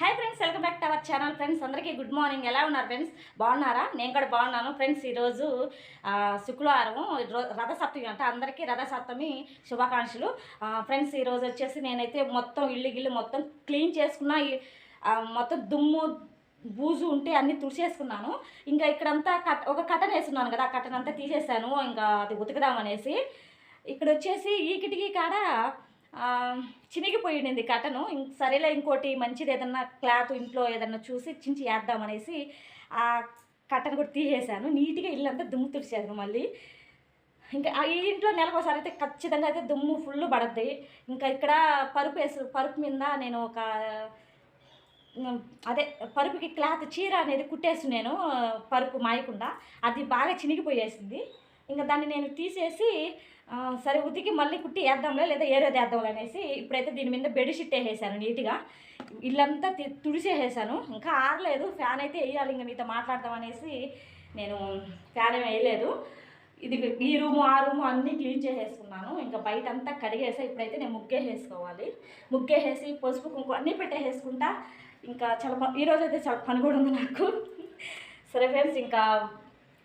Hi friends welcome back to our channel friends అందరికీ good morning ఎలా ఉన్నారు friends బాగున్నారా? నేను కూడా బాగున్నాను. ఫ్రెండ్స్ ఈరోజు శుక్రవారం రథసప్తమి అంటే. అందరికీ రథసప్తమి శుభాకాంక్షలు. ఫ్రెండ్స్ ఈరోజు వచ్చేసి నేనైతే మొత్తం ఇల్లు గిల్లు మొత్తం క్లీన్ చేసుకున్నా. ఈ- మొత్తం దుమ్ము బూజు ఉంటే అన్ని తుడిచేసుకున్నాను. ఇంకా ఇక్కడంతా కట్ ఒక కటన్ వేసుకున్నాను కదా. ఆ కట్టన్ అంతా తీసేసాను. ఇంకా అది ఉతకదామనేసి ఇక్కడ వచ్చేసి ఈ కిటికీ కాడ చినిగిపోయింది కటను సరేలే ఇంకోటి మంచిది ఏదన్నా క్లాత్ ఇంట్లో ఏదన్నా చూసి చించి వేద్దామనేసి ఆ కట్టను కూడా తీసేసాను నీట్గా ఇల్లంతా దుమ్ము తుడిచాను మళ్ళీ. ఇంకా ఈ ఇంట్లో నెలకోసారి అయితే ఖచ్చితంగా అయితే దుమ్ము ఫుల్ పడద్ది. ఇంకా ఇక్కడ పరుపు వేసు పరుపు మీద నేను ఒక అదే పరుపుకి క్లాత్ చీర అనేది కుట్టేసి నేను పరుపు మాయకుండా. అది బాగా చినిగిపోయేసింది. ఇంకా దాన్ని నేను తీసేసి సరే ఉతికి మళ్ళీ కుట్టి వేద్దాంలే లేదా ఏరేది వేద్దాంలే అనేసి ఇప్పుడైతే దీని మీద బెడ్షీట్ వేసేసాను నీట్గా. ఇల్లంతా తుడిసేసేసాను. ఇంకా ఆరలేదు ఫ్యాన్ అయితే వేయాలి ఇంకా మీతో మాట్లాడదాం అనేసి నేను ఫ్యాన్ వేయలేదు. ఇది ఈ రూము ఆ రూము అన్నీ క్లీన్ చేసేసుకున్నాను. ఇంకా బయట అంతా కడిగేసా ఇప్పుడైతే నేను ముగ్గేసేసుకోవాలి. ముగ్గేసేసి పసుపు కుంకుమ అన్నీ పెట్టేసేసుకుంటా. ఇంకా చాలా ఈరోజు అయితే చాలా పని కూడా ఉంది నాకు. సరే ఫ్రెండ్స్ ఇంకా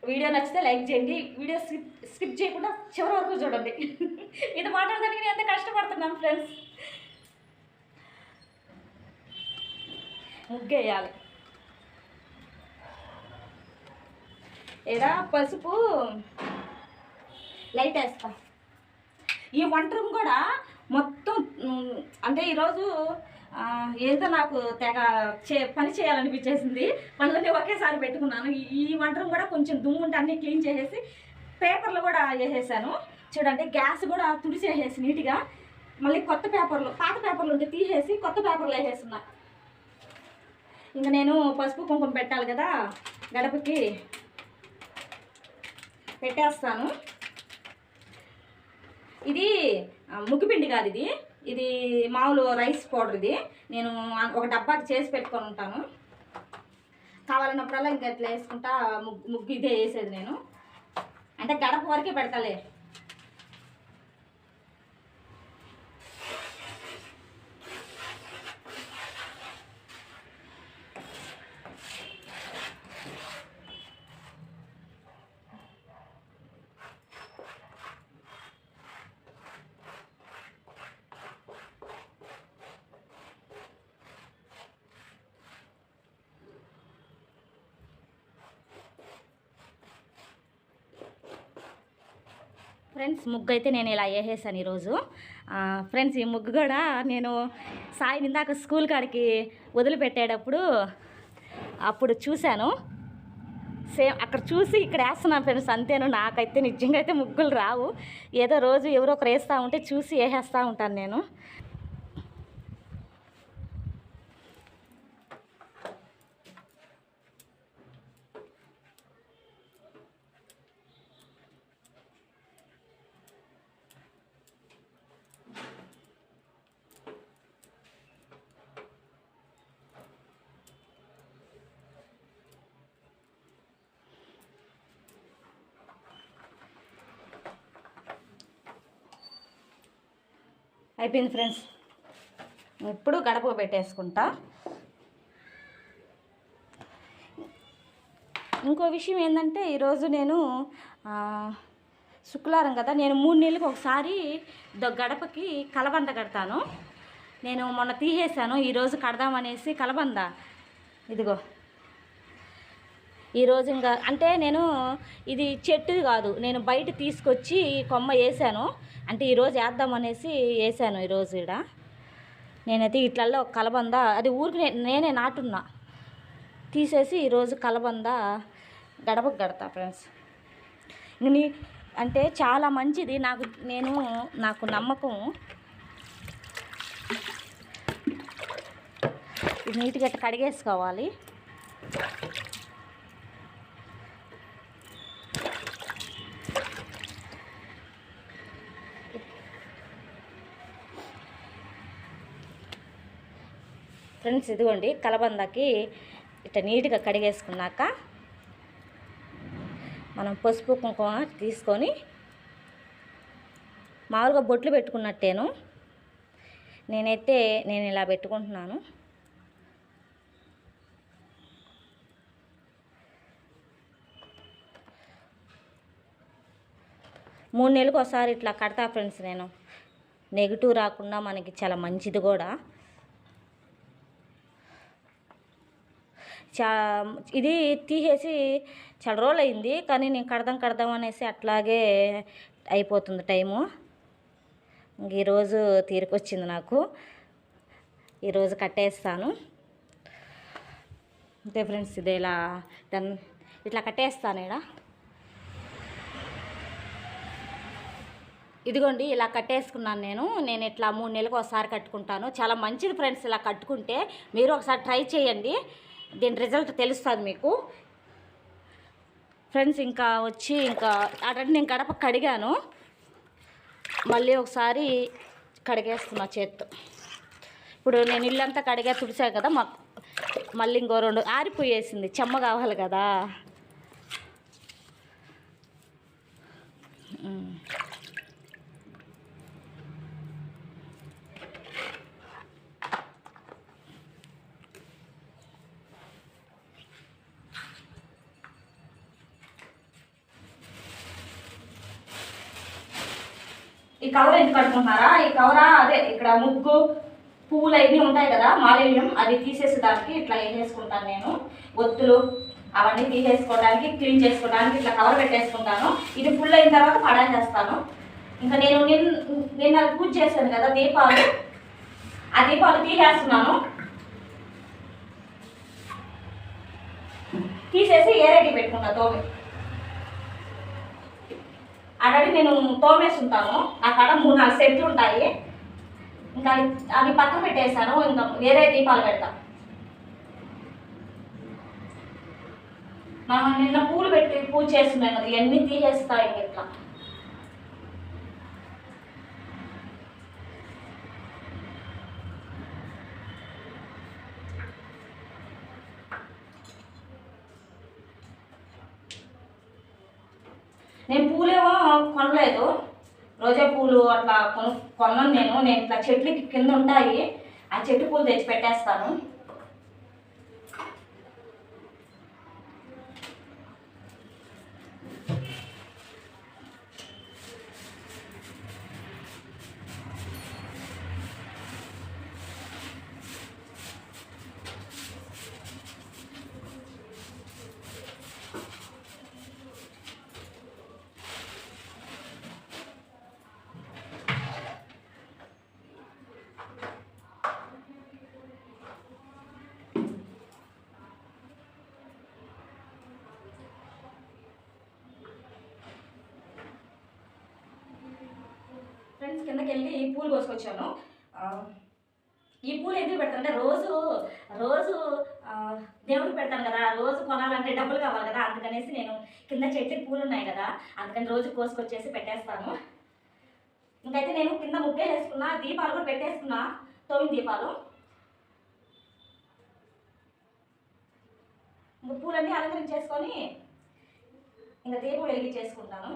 వీడియో నచ్చితే లైక్ చేయండి. వీడియో స్కిప్ స్కిప్ చేయకుండా చివరి వరకు చూడండి. ఇది మాట్లాడడానికి నేను ఎంత కష్టపడుతున్నాను ఫ్రెండ్స్ ముగ్గేయాలి. ఏడా పసుపు? లైట్ వేస్తా. ఈ వంట రూమ్ కూడా మొత్తం అంటే ఈరోజు ఏదో నాకు తెగ చే పని చేయాలనిపించేసింది. పనులన్నీ ఒకేసారి పెట్టుకున్నాను. ఈ- ఈ కూడా కొంచెం దుమ్ము ఉంటే అన్నీ క్లీన్ చేసేసి పేపర్లు కూడా వేసేసాను. చూడండి గ్యాస్ కూడా తుడిచేసేసి నీట్గా. మళ్ళీ కొత్త పేపర్లు పాత పేపర్లు ఉంటే తీసేసి కొత్త పేపర్లు వేసేస్తున్నా. ఇంకా నేను పసుపు కుంకుమ పెట్టాలి కదా గడపకి. పెట్టేస్తాను. ఇది ముగ్గుపిండి కాదు ఇది. ఇది మామూలు రైస్ పౌడర్ ఇది. నేను ఒక డబ్బాకి చేసి పెట్టుకొని ఉంటాను. కావాలన్నప్పుడల్లా ఇంకా ఇట్లా వేసుకుంటా ముగ్గు ముగ్గు ఇదే వేసేది నేను. అంటే గడప వరకే పెడతాలే. ఫ్రెండ్స్ ముగ్గు అయితే నేను ఇలా వేసేసాను ఈరోజు. ఫ్రెండ్స్ ఈ ముగ్గు కూడా నేను సాయి ఇందాక స్కూల్ కాడికి వదిలిపెట్టేటప్పుడు అప్పుడు చూశాను. సేమ్ అక్కడ చూసి ఇక్కడ వేస్తున్నాను ఫ్రెండ్స్ అంతేను. నాకైతే నిజంగా అయితే ముగ్గులు రావు. ఏదో రోజు ఎవరో ఒకరు వేస్తూ ఉంటే చూసి వేసేస్తూ ఉంటాను నేను. అయిపోయింది ఫ్రెండ్స్. ఇప్పుడు గడప పెట్టేసుకుంటా. ఇంకో విషయం ఏంటంటే ఈరోజు నేను శుక్రవారం కదా నేను మూడు నెలలకు ఒకసారి గడపకి కలబంద కడతాను. నేను మొన్న తీసేసాను ఈరోజు కడదామనేసి కలబంద. ఇదిగో. ఈరోజు ఇంకా అంటే నేను ఇది చెట్టుది కాదు నేను బయట తీసుకొచ్చి కొమ్మ వేసాను. అంటే ఈరోజు వేద్దామనేసి వేసాను ఈరోజు ఇక్కడ నేనైతే ఇట్లల్లో కలబంద అది ఊరికి నేనే నాటున్నా. తీసేసి ఈరోజు కలబంద గడపకు గడతా ఫ్రెండ్స్. నీ అంటే చాలా మంచిది నాకు నేను నాకు నమ్మకం. ఇది నీట్గా కడిగేసుకోవాలి. ఫ్రెండ్స్ ఇదిగోండి కలబందకి ఇట్లా నీట్గా కడిగేసుకున్నాక మనం పసుపు కుంకుమ తీసుకొని మామూలుగా బొట్లు పెట్టుకున్నట్టేను. నేనైతే నేను ఇలా పెట్టుకుంటున్నాను. మూడు నెలలకు ఒకసారి ఇట్లా కడతా ఫ్రెండ్స్ నేను. నెగిటివ్ రాకుండా మనకి చాలా మంచిది కూడా. చా ఇది తీసేసి చాలా రోజులు అయింది కానీ నేను కడదాం కడదాం అనేసి అట్లాగే అయిపోతుంది టైము. ఈరోజు తీరికొచ్చింది నాకు. ఈరోజు కట్టేస్తాను. అంతే ఫ్రెండ్స్ ఇది ఇలా దాన్ని ఇట్లా కట్టేస్తాను ఇక్కడ ఇదిగోండి ఇలా కట్టేసుకున్నాను నేను. నేను ఇట్లా మూడు నెలలకు ఒకసారి కట్టుకుంటాను. చాలా మంచిది ఫ్రెండ్స్ ఇలా కట్టుకుంటే మీరు ఒకసారి ట్రై చేయండి. దీని రిజల్ట్ తెలుస్తుంది మీకు. ఫ్రెండ్స్ ఇంకా వచ్చి ఇంకా అటు నేను గడప కడిగాను. మళ్ళీ ఒకసారి కడిగేస్తున్నా చేత్తో. ఇప్పుడు నేను ఇల్లంతా కడిగా తుడిసా కదా మా మళ్ళీ ఇంకో రెండు ఆరిపోయేసింది. చెమ్మ కావాలి కదా. ఈ కవర్ ఎందుకు కట్టుకుంటున్నారా ఈ కవరా? అదే ఇక్కడ ముగ్గు పువ్వులు అవన్నీ ఉంటాయి కదా మాలిన్యం అది తీసేసేదానికి ఇట్లా వేసేసుకుంటాను నేను? ఒత్తులు అవన్నీ తీసేసుకోవడానికి క్లీన్ చేసుకోవడానికి ఇట్లా కవర్ పెట్టేసుకుంటాను. ఇది ఫుల్ అయిన తర్వాత పడేసేస్తాను. ఇంకా నేను నిన్న నిన్న పూజ చేశాను కదా దీపాలు. ఆ దీపాలు తీసేస్తున్నాను. తీసేసి ఏరేటి పెట్టుకుంటా తోమి. ఆల్రెడీ నేను తోమేసి ఉంటాను అక్కడ మూడు నాలుగు సెట్లు ఉంటాయి. ఇంకా అవి పక్కన పెట్టేశాను ఇంకా వేరే దీపాలు పెడతాం. మనం నిన్న పూలు పెట్టి పూజ చేస్తున్నాం కదా ఇవన్నీ తీసేస్తాయి ఇంక ఇట్లా. నేను పూలేమో కొనలేదు. రోజా పూలు అట్లా కొను కొన్నాను నేను. నేను ఇట్లా చెట్లు కింద ఉంటాయి. ఆ చెట్టు పూలు తెచ్చి పెట్టేస్తాను. ఫ్రెండ్స్ కిందకి వెళ్ళి పూలు కోసుకొచ్చాను. ఈ పూలు ఎందుకు పెడతానంటే రోజు రోజు దేవుడికి పెడతాను కదా రోజు కొనాలంటే డబ్బులు కావాలి కదా అందుకనేసి నేను కింద చెట్టు పూలు ఉన్నాయి కదా అందుకని రోజు కోసుకొచ్చేసి పెట్టేస్తాను. ఇంకైతే నేను కింద ముగ్గే వేసుకున్నా దీపాలు కూడా పెట్టేసుకున్నా తొమ్మిది దీపాలు. పూలన్నీ అలంకరించేసుకొని ఇంకా దీపం వెలిగించేసుకుంటాను.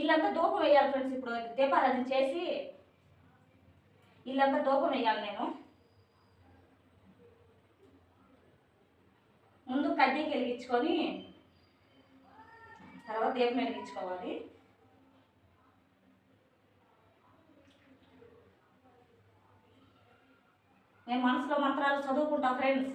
వీళ్ళంతా దూపం వేయాలి ఫ్రెండ్స్ ఇప్పుడు దీపారాధన చేసి వీళ్ళంతా దూపం వేయాలి నేను. ముందు కడ్డీకి వెలిగించుకొని తర్వాత దీపం వెలిగించుకోవాలి. నేను మనసులో మంత్రాలు చదువుకుంటా ఫ్రెండ్స్.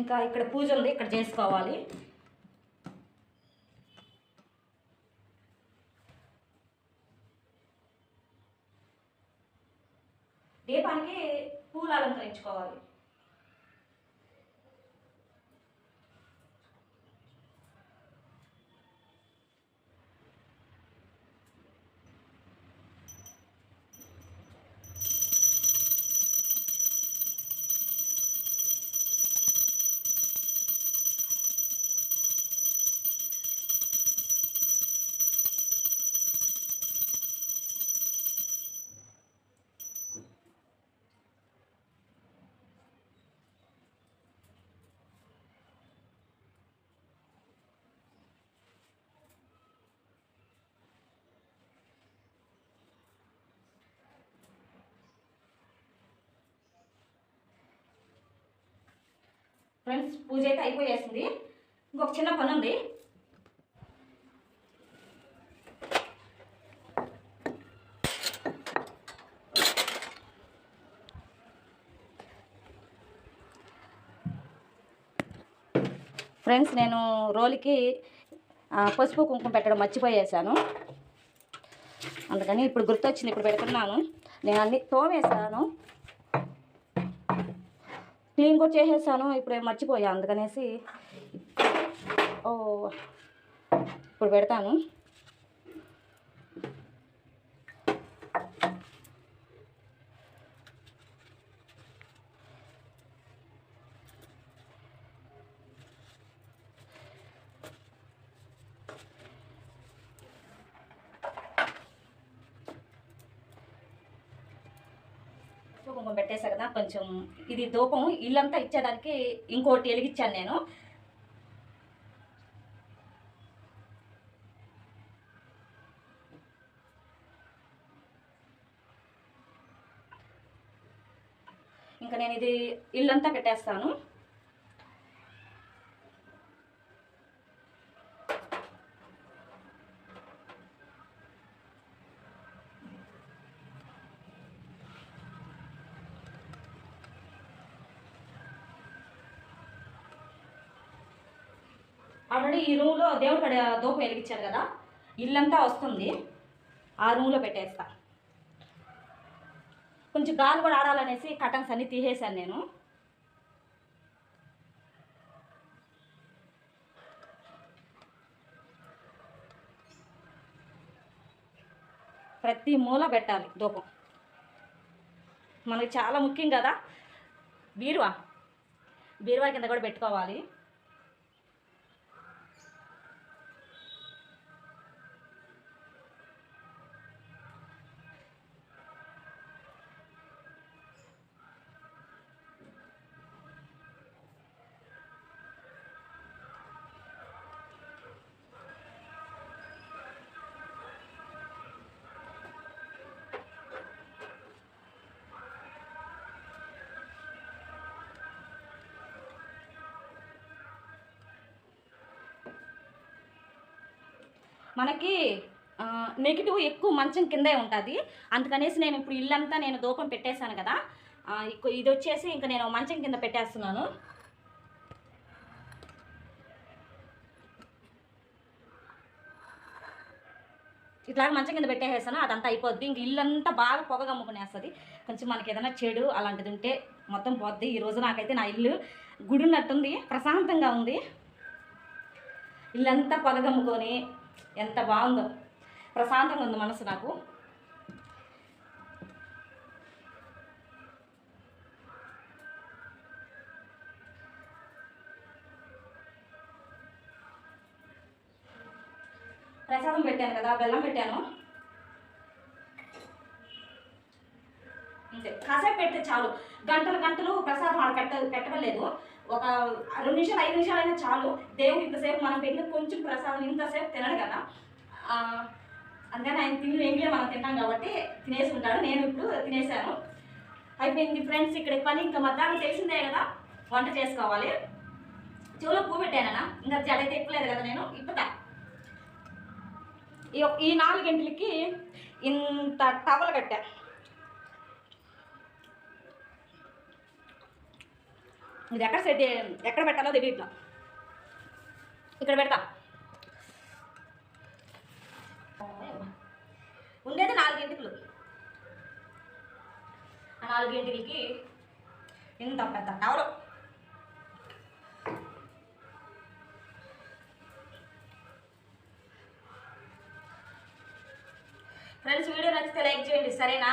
ఇంకా ఇక్కడ పూజ ఉంది ఇక్కడ చేసుకోవాలి. దీపానికి పూలు అలంకరించుకోవాలి. ఫ్రెండ్స్ పూజ అయితే అయిపోయేసింది. ఇంకొక చిన్న పని ఉంది. ఫ్రెండ్స్ నేను రోలికి పసుపు కుంకుమ పెట్టడం మర్చిపోయేసాను అందుకని ఇప్పుడు గుర్తొచ్చింది ఇప్పుడు పెడుతున్నాను. నేను అన్ని తోమేసాను క్లీన్ కూడా చేసేసాను ఇప్పుడు మర్చిపోయా అందుకనేసి. ఓ ఇప్పుడు పెడతాను కుంకుమ పెట్టేసా కదా కొంచెం ఇది దూపము ఇల్లంతా ఇచ్చేదానికి ఇంకోటి వెలిగించాను నేను. ఇంకా నేను ఇది ఇల్లంతా పెట్టేస్తాను. ఆల్రెడీ ఈ రూమ్లో దేవుడు కడ దూపం వెలిగించాను కదా ఇల్లంతా వస్తుంది. ఆ రూమ్లో పెట్టేస్తా. కొంచెం గాలి కూడా ఆడాలనేసి కటన్స్ అన్నీ తీసేశాను నేను. ప్రతి మూల పెట్టాలి దూపం. మనకి చాలా ముఖ్యం కదా. బీరువా? బీరువా కింద కూడా పెట్టుకోవాలి. మనకి నెగిటివ్ ఎక్కువ మంచం కిందే ఉంటుంది. అందుకనేసి నేను ఇప్పుడు ఇల్లంతా నేను దూపం పెట్టేశాను కదా. ఇది వచ్చేసి ఇంకా నేను మంచం కింద పెట్టేస్తున్నాను. ఇట్లా మంచం కింద పెట్టేసేసాను అదంతా అయిపోద్ది. ఇంక ఇల్లంతా బాగా పొగ కమ్ముకునేస్తుంది కొంచెం మనకి ఏదైనా చెడు అలాంటిది ఉంటే మొత్తం పోద్ది. ఈరోజు నాకైతే నా ఇల్లు గుడి ఉన్నట్టుంది ప్రశాంతంగా ఉంది. ఇల్లంతా పొగ కమ్ముకొని ఎంత బాగుందో. ప్రశాంతంగా ఉంది మనసు నాకు. ప్రసాదం పెట్టాను కదా బెల్లం పెట్టాను. అంతే. కాసేపు పెడితే చాలు. గంటలు గంటలు ప్రసాదం ఆడ పెట్ట పెట్టలేదు ఒక రెండు నిమిషాలు ఐదు నిమిషాలు అయినా చాలు. దేవుడు ఇంతసేపు మనం పెట్టిన కొంచెం ప్రసాదం ఇంతసేపు తినడు కదా. అందుకని ఆయన తిని ఎంగిలే మనం తింటాం కాబట్టి తినేసి ఉంటాడు. నేను ఇప్పుడు తినేసాను. అయిపోయింది ఫ్రెండ్స్ ఇక్కడ పని. ఇంకా మధ్యాహ్నం తెలిసిందే కదా వంట చేసుకోవాలి. చెవులో పువ్వు పెట్టానన్నా ఇంకా జడైతే ఎక్కలేదు కదా నేను. ఇప్పుతా. ఈ ఈ నాలుగు గంటలకి ఇంత టవల్ కట్టా. ఇది ఎక్కడ సెట్ ఎక్కడ పెట్టాలో తెలియట్లా ఇక్కడ పెడతా. ఉండేది నాలుగింటికలు. ఆ నాలుగింటికి ఇంత పెద్ద టవరు. ఫ్రెండ్స్ వీడియో నచ్చితే లైక్ చేయండి సరేనా?